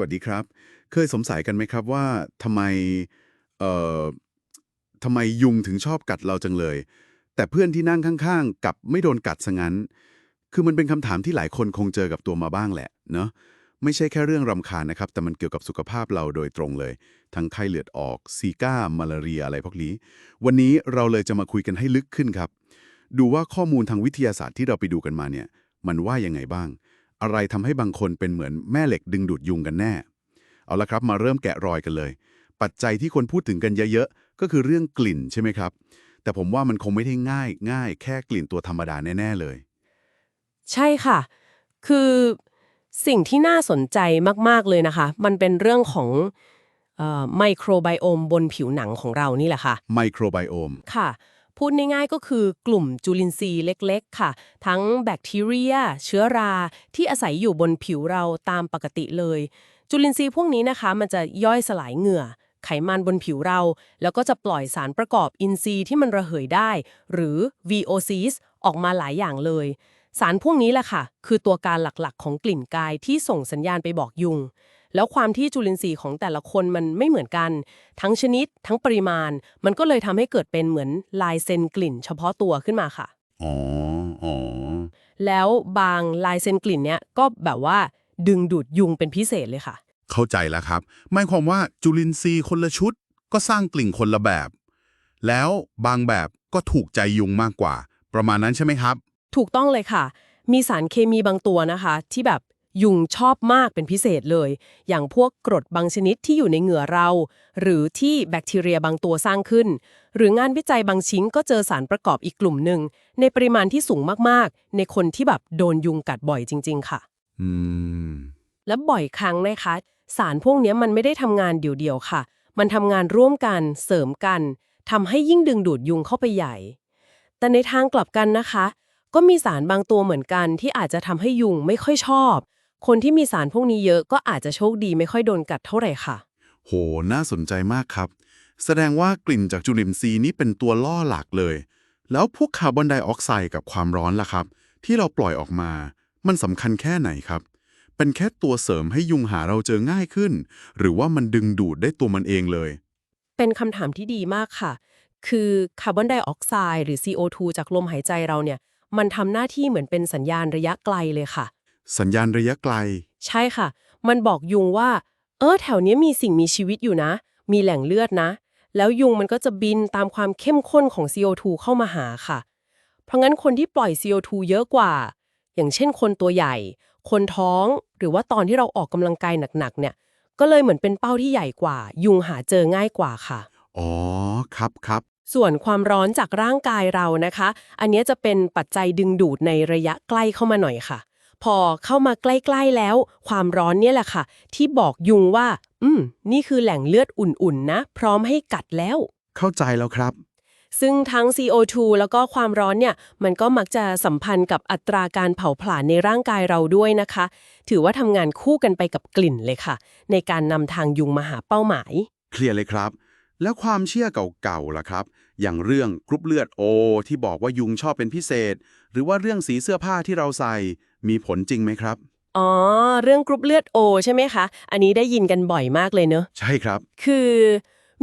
วัสดีครับ เคยสงสัยกันไหมครับว่าทำไมเอ่อทำไมยุงถึงชอบกัดเราจังเลย แต่เพื่อนที่นั่งข้างๆกลับไม่โดนกัดซะงั้น คือมันเป็นคำถามที่หลายคนคงเจอกับตัวมาบ้างแหละเนาะไม่ใช่แค่เรื่องรำคาญนะครับ แต่มันเกี่ยวกับสุขภาพเราโดยตรงเลย ทั้งไข้เลือดออกซีก้ามาลาเรียอะไรพวกนี้ วันนี้เราเลยจะมาคุยกันให้ลึกขึ้นครับ ดูว่าข้อมูลทางวิทยาศาสตร์ที่เราไปดูกันมาเนี่ย มันว่ายังไงบ้าง อะไรทำให้บางคนเป็นเหมือนแม่เหล็กดึงดูดยุงกันแน่ เอาละครับมาเริ่มแกะรอยกันเลย ปัจจัยที่คนพูดถึงกันเยอะๆ ก็คือเรื่องกลิ่นใช่ไหมครับ แต่ผมว่ามันคงไม่ได้ง่าย ง่าย แค่กลิ่นตัวธรรมดาแน่ๆเลย ใช่ค่ะ คือสิ่งที่น่าสนใจมากๆเลยนะคะ มันเป็นเรื่องของไมโครไบโอมบนผิวหนังของเรานี่แหละค่ะ ไมโครไบโอม ค่ะ พูดง่ายๆก็คือกลุ่มจุลินทรีย์เล็กๆ ค่ะ ทั้งแบคทีเรีย เชื้อรา ที่อาศัยอยู่บนผิวเราตามปกติเลย จุลินทรีย์พวกนี้นะคะ มันจะย่อยสลายเหงื่อ ไขมันบนผิวเรา แล้วก็จะปล่อยสารประกอบอินทรีย์ที่มันระเหยได้ หรือ VOCs ออกมาหลายอย่างเลย สารพวกนี้แหละค่ะ คือตัวการหลักๆ ของกลิ่นกายที่ส่งสัญญาณไปบอกยุง แล้วความที่จุลินทรีย์ของแต่ละคนมันไม่เหมือนกัน ทั้งชนิด ทั้งปริมาณ มันก็เลยทำให้เกิดเป็นเหมือนลายเซ็นกลิ่น เฉพาะตัวขึ้นมาค่ะ อ๋อ อ๋อ แล้วบางลายเซ็นกลิ่นเนี้ยก็แบบว่าดึงดูดยุงเป็นพิเศษเลยค่ะ เข้าใจแล้วครับหมายความว่าจุลินทรีย์คนละชุด ก็สร้างกลิ่นคนละแบบ แล้วบางแบบก็ถูกใจยุงมากกว่า ประมาณนั้นใช่ไหมครับ ถูกต้องเลยค่ะ มีสารเคมีบางตัวนะคะ ที่แบบ ยุงชอบมากเป็นพิเศษเลย อย่างพวกกรดบางชนิดที่อยู่ในเหงื่อเรา หรือที่แบคทีเรียบางตัวสร้างขึ้น หรืองานวิจัยบางชิ้นก็เจอสารประกอบอีกกลุ่มหนึ่ง ในปริมาณที่สูงมากๆ ในคนที่แบบโดนยุงกัดบ่อยจริง ๆ ค่ะ อืม และบ่อยครั้งนะคะ สารพวกเนี้ยมันไม่ได้ทำงานเดี่ยวๆค่ะ มันทำงานร่วมกันเสริมกันทำให้ยิ่งดึงดูดยุงเข้าไปใหญ่ แต่ในทางกลับกันนะคะ ก็มีสารบางตัวเหมือนกันที่อาจจะทำให้ยุงไม่ค่อยชอบ คนที่มีสารพวกนี้เยอะก็อาจจะโชคดีไม่ค่อยโดนกัดเท่าไหร่ค่ะ โห น่าสนใจมากครับ แสดงว่ากลิ่นจากจุลินทรีย์นี่เป็นตัวล่อหลักเลย แล้วพวกคาร์บอนไดออกไซด์กับความร้อนล่ะครับ ที่เราปล่อยออกมา มันสำคัญแค่ไหนครับ เป็นแค่ตัวเสริมให้ยุงหาเราเจอง่ายขึ้น หรือว่ามันดึงดูดได้ตัวมันเองเลย เป็นคำถามที่ดีมากค่ะ คือคาร์บอนไดออกไซด์หรือ CO2 จากลมหายใจเราเนี่ย มันทำหน้าที่เหมือนเป็นสัญญาณระยะไกลเลยค่ะ สัญญาณระยะไกล ใช่ค่ะ มันบอกยุงว่า เออ แถวเนี้ยมีสิ่งมีชีวิตอยู่นะ มีแหล่งเลือดนะ แล้วยุงมันก็จะบินตามความเข้มข้นของ CO2 เข้ามาหาค่ะ เพราะงั้นคนที่ปล่อย CO2 เยอะกว่า อย่างเช่นคนตัวใหญ่ คนท้อง หรือว่าตอนที่เราออกกำลังกายหนักๆ เนี่ย ก็เลยเหมือนเป็นเป้าที่ใหญ่กว่า ยุงหาเจอง่ายกว่าค่ะ อ๋อ ครับครับ ส่วนความร้อนจากร่างกายเรานะคะ อันเนี้ยจะเป็นปัจจัยดึงดูดในระยะใกล้เข้ามาหน่อยค่ะ พอเข้ามาใกล้ๆแล้ว ความร้อนเนี่ยแหละค่ะ ที่บอกยุงว่า อืม นี่คือแหล่งเลือดอุ่นๆนะ พร้อมให้กัดแล้ว เข้าใจแล้วครับ ซึ่งทั้ง CO2 แล้วก็ความร้อนเนี่ย มันก็มักจะสัมพันธ์กับอัตราการเผาผลาญในร่างกายเราด้วยนะคะ ถือว่าทำงานคู่กันไปกับกลิ่นเลยค่ะ ในการนำทางยุงมาหาเป้าหมาย เคลียร์เลยครับ แล้วความเชื่อเก่าๆล่ะครับ อย่างเรื่องกรุ๊ปเลือดโอที่บอกว่ายุงชอบเป็นพิเศษ หรือว่าเรื่องสีเสื้อผ้าที่เราใส่ มีผลจริงไหมครับ อ๋อ เรื่องกรุ๊ปเลือดโอใช่ไหมคะ อันนี้ได้ยินกันบ่อยมากเลยเนอะ ใช่ครับ คือ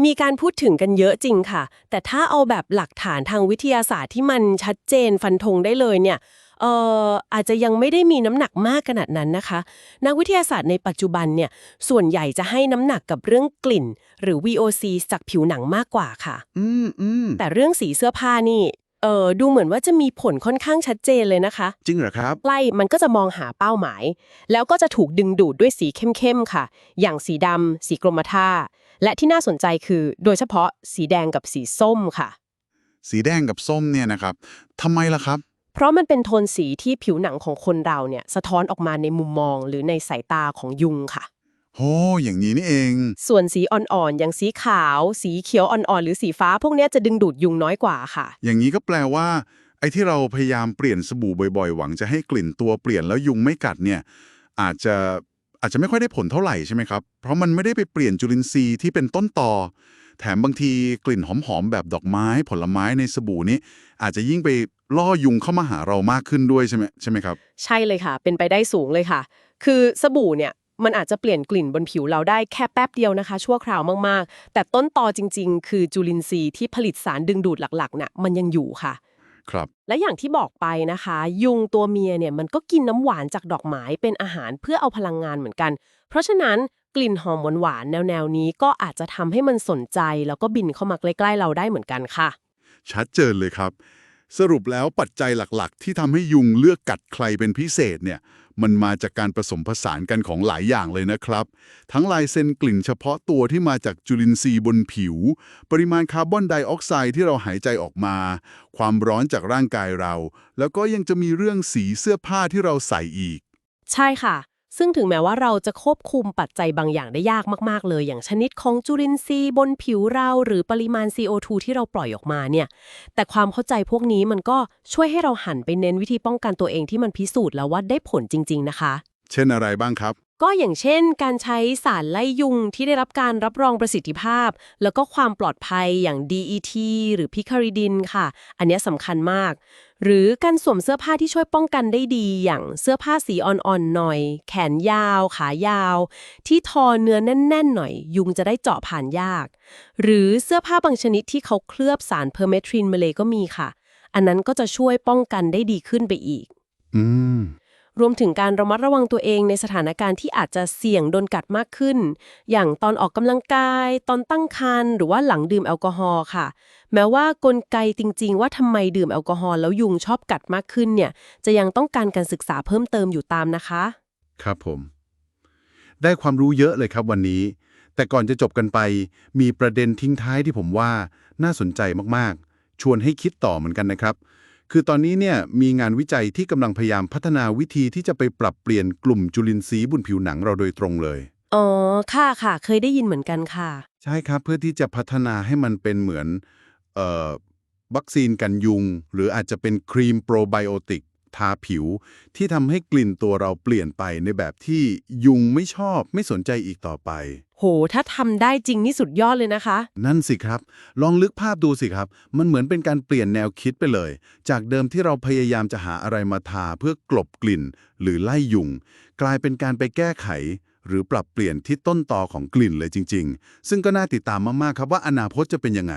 มีการพูดถึงกันเยอะจริงค่ะ แต่ถ้าเอาแบบหลักฐานทางวิทยาศาสตร์ที่มันชัดเจนฟันธงได้เลยเนี่ย เอ่ออาจจะยังไม่ได้มีน้ำหนักมากขนาดนั้นนะคะ นักวิทยาศาสตร์ในปัจจุบันเนี่ย ส่วนใหญ่จะให้น้ำหนักกับเรื่องกลิ่น หรือ VOC จากผิวหนังมากกว่าค่ะ อืมอืมแต่เรื่องสีเสื้อผ้านี่ เออดูเหมือนว่าจะมีผลค่อนข้างชัดเจนเลยนะคะ จริงเหรอครับใกล้มันก็จะมองหาเป้าหมาย แล้วก็จะถูกดึงดูดด้วยสีเข้มๆค่ะ อย่างสีดำสีกรมท่า และที่น่าสนใจคือ โดยเฉพาะสีแดงกับสีส้มค่ะ สีแดงกับส้มเนี่ยนะครับทำไมล่ะครับ เพราะมันเป็นโทนสีที่ผิวหนังของคนเราเนี่ยสะท้อนออกมาในมุมมองหรือในสายตาของยุงค่ะ โอ้อย่างนี้นี่เอง ส่วนสีอ่อนๆ อย่างสีขาว สีเขียวอ่อนๆ หรือสีฟ้า พวกเนี้ยจะดึงดูดยุงน้อยกว่าค่ะ อย่างนี้ก็แปลว่า ไอ้ที่เราพยายามเปลี่ยนสบู่บ่อยๆ หวังจะให้กลิ่นตัวเปลี่ยนแล้วยุงไม่กัดเนี่ย อาจจะอาจจะไม่ค่อยได้ผลเท่าไหร่ใช่ไหมครับ เพราะมันไม่ได้ไปเปลี่ยนจุลินทรีย์ที่เป็นต้นตอแถมบางทีกลิ่นหอมๆ แบบดอกไม้ผลไม้ในสบู่นี้ อาจจะยิ่งไปล่อยุงเข้ามาหาเรามากขึ้นด้วยใช่ไหมใช่ไหมครับ ใช่เลยค่ะ เป็นไปได้สูงเลยค่ะ คือสบู่เนี่ย มันอาจจะเปลี่ยนกลิ่นบนผิวเราได้แค่แป๊บเดียวนะคะ ชั่วคราวมากๆ แต่ต้นตอจริง ๆ คือจุลินทรีย์ที่ผลิตสารดึงดูดหลักๆน่ะมันยังอยู่ค่ะ ครับ และอย่างที่บอกไปนะคะ ยุงตัวเมียเนี่ยมันก็กินน้ำหวานจากดอกไม้เป็นอาหารเพื่อเอาพลังงานเหมือนกัน เพราะฉะนั้นกลิ่นหอมหวานๆแนวๆนี้ก็อาจจะทำให้มันสนใจ แล้วก็บินเข้ามาใกล้ๆเราได้เหมือนกันค่ะ ชัดเจนเลยครับ สรุปแล้วปัจจัยหลักๆ ที่ทำให้ยุงเลือกกัดใครเป็นพิเศษเนี่ย มันมาจากการผสมผสานกันของหลายอย่างเลยนะครับ ทั้งลายเซ็นกลิ่นเฉพาะตัวที่มาจากจุลินทรีย์บนผิว ปริมาณคาร์บอนไดออกไซด์ที่เราหายใจออกมา ความร้อนจากร่างกายเรา แล้วก็ยังจะมีเรื่องสีเสื้อผ้าที่เราใส่อีก ใช่ค่ะ ซึ่งถึงแม้ว่าเราจะควบคุมปัจจัยบางอย่างได้ยากมาก ๆ เลย อย่างชนิดของจุลินทรีย์บนผิวเราหรือปริมาณ CO2 ที่เราปล่อยออกมาเนี่ย แต่ความเข้าใจพวกนี้มันก็ช่วยให้เราหันไปเน้นวิธีป้องกันตัวเองที่มันพิสูจน์แล้วว่าได้ผลจริง ๆ นะคะ เช่นอะไรบ้างครับ ก็อย่างเช่น การใช้สารไล่ยุงที่ได้รับการรับรองประสิทธิภาพ แล้วก็ความปลอดภัยอย่าง DET หรือพิคาริดินค่ะ อันนี้สำคัญมาก หรือการสวมเสื้อผ้าที่ช่วยป้องกันได้ดีอย่างเสื้อผ้าสีอ่อนๆหน่อย แขนยาว ขายาว ที่ทอเนื้อแน่น ๆ หน่อย ยุงจะได้เจาะผ่านยาก หรือเสื้อผ้าบางชนิดที่เขาเคลือบสารเพอร์เมทรินมาเลยก็มีค่ะ อันนั้นก็จะช่วยป้องกันได้ดีขึ้นไปอีก อืม รวมถึงการระมัดระวังตัวเองในสถานการณ์ที่อาจจะเสี่ยงโดนกัดมากขึ้น อย่างตอนออกกำลังกาย ตอนตั้งครรภ์หรือว่าหลังดื่มแอลกอฮอล์ค่ะ แม้ว่ากลไกจริง ๆ ว่าทำไมดื่มแอลกอฮอล์แล้วยุงชอบกัดมากขึ้นเนี่ยจะยังต้องการการศึกษาเพิ่มเติมอยู่ตามนะคะ ครับผม ได้ความรู้เยอะเลยครับวันนี้ แต่ก่อนจะจบกันไป มีประเด็นทิ้งท้ายที่ผมว่าน่าสนใจมากๆ ชวนให้คิดต่อเหมือนกันนะครับ คือตอนนี้เนี่ยมีงานวิจัยที่กำลังพยายามพัฒนาวิธีที่จะไปปรับเปลี่ยนกลุ่มจุลินทรีย์บนผิวหนังเราโดยตรงเลย อ๋อ ค่ะค่ะ เคยได้ยินเหมือนกันค่ะ ใช่ครับ เพื่อที่จะพัฒนาให้มันเป็นเหมือนเอ่อวัคซีนกันยุง หรืออาจจะเป็นครีมโปรไบโอติกทาผิว ที่ทำให้กลิ่นตัวเราเปลี่ยนไปในแบบที่ยุงไม่ชอบไม่สนใจอีกต่อไป โห ถ้าทำได้จริงนี่สุดยอดเลยนะคะ นั่นสิครับ ลองลึกภาพดูสิครับ มันเหมือนเป็นการเปลี่ยนแนวคิดไปเลย จากเดิมที่เราพยายามจะหาอะไรมาทาเพื่อกลบกลิ่น หรือไล่ยุง กลายเป็นการไปแก้ไข หรือปรับเปลี่ยนที่ต้นตอของกลิ่นเลยจริง ๆ ซึ่งก็น่าติดตามมากๆครับว่าอนาคตจะเป็นยังไง